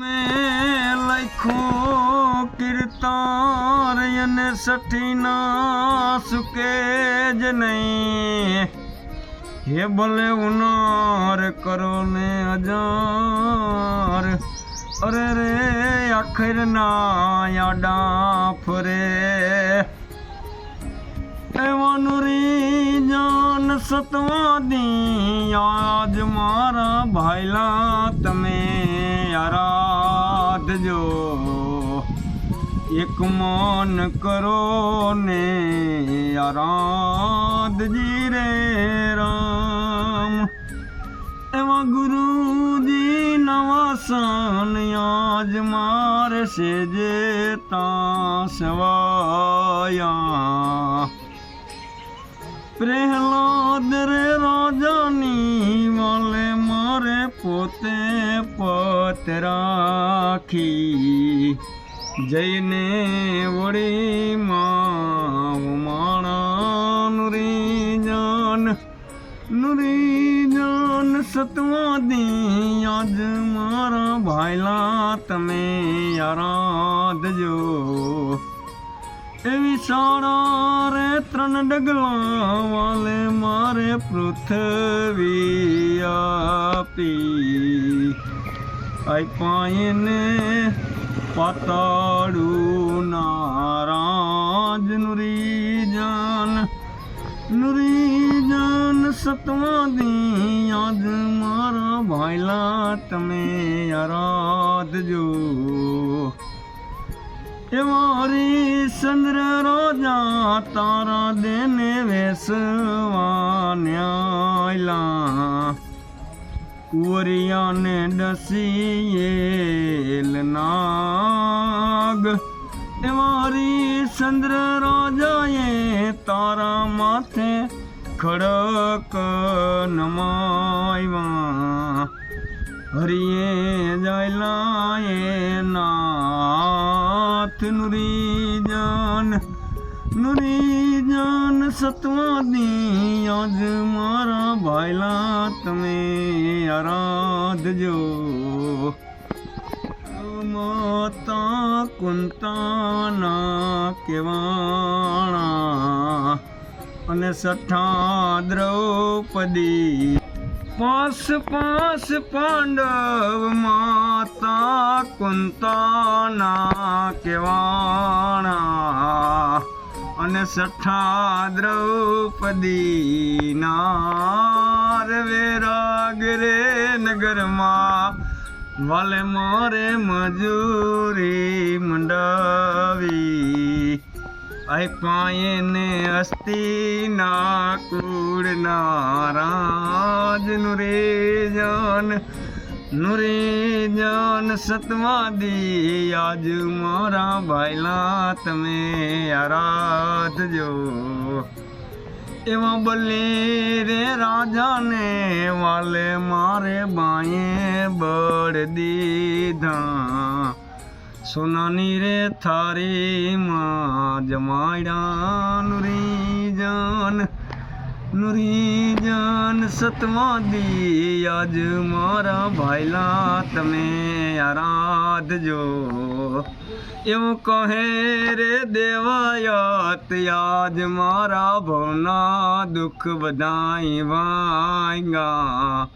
મેં લખ્યો કીર્તાર અને સઠીના સુકે જ નહીં. હે ભલે ઉનાર કરો ને અજાર, અરે રે આખર ના યાડા ફરે. એવાનું રી જાન સતવાદી. આજ મારા ભાઈલા તમે આરાધજો. એક મન કરો ને આરાધજી રે રામ. એવા ગુરુજી નવાસન આજ મારે સેજે તા સવાયા પ્રહલાદ રે રાજાની વાલે મારે પોતે પત રાખી. જઈને વળી માણા નુરી જાન નુરી જાન સતવાદી, આજ મારા ભાઈલા તમે આરાધજો. એવી સારા રે ત્રણ ડગલા વાલે મારે પૃથ્વી આપી. આઈ પાયને પાતાડું નારાજ નુરી જાન નુરી જાન સતવાદી આજ મારા ભાઈલા તમે આરાધજો. એ મારી ચંદ્ર રોજા તારા દેને વેસવાન્યાયલા કુવરિયાને ડસીએલ નાગ. એ મારી ચંદ્ર રોજાએ તારા માથે ખડક નમાયવા. હરિએ જયલાએ નાથ નુરી જાન નુરી જાન સતવાદી, આજ મારા ભાઈલા તમે આરાધજો માતા કુંતાના કેવાણા અને સઠા દ્રૌપદી પાસ પાસ પાંડવ માતા કુંતાના કેવાણા અને સઠ્ઠા દ્રૌપદી વેરાગ રે નગરમાં વાલે મોરે મજૂરી મંડાવી આય પાયને અસ્તી ના કુળ નારાજ નુરે જાન નુરે જાન સતવાદી. આજ મારા ભાઈલા તમે આરાધજો. એવા બલે રે રાજાને વાલે મારે બાયે બળ દીધા. સોનાની રે થારી માં જમાડ્યા નુરી જાન નુરી જાન સતવાદી આજ મારા ભાઈલા તમે આરાધજો એવું કહે રે દેવાયાત આજ મારા ભવના દુઃખ બધાઈ વાંગા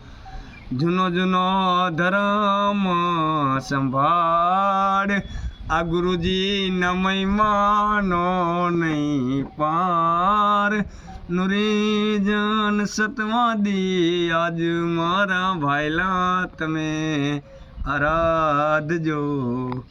જૂનો જૂનો ધર્મ સંભાળ આ ગુરુજી નમય માનો નહીં પાર. નુરીજન સતવાદી આજ મારા ભાઈલા તમે આરાધજો.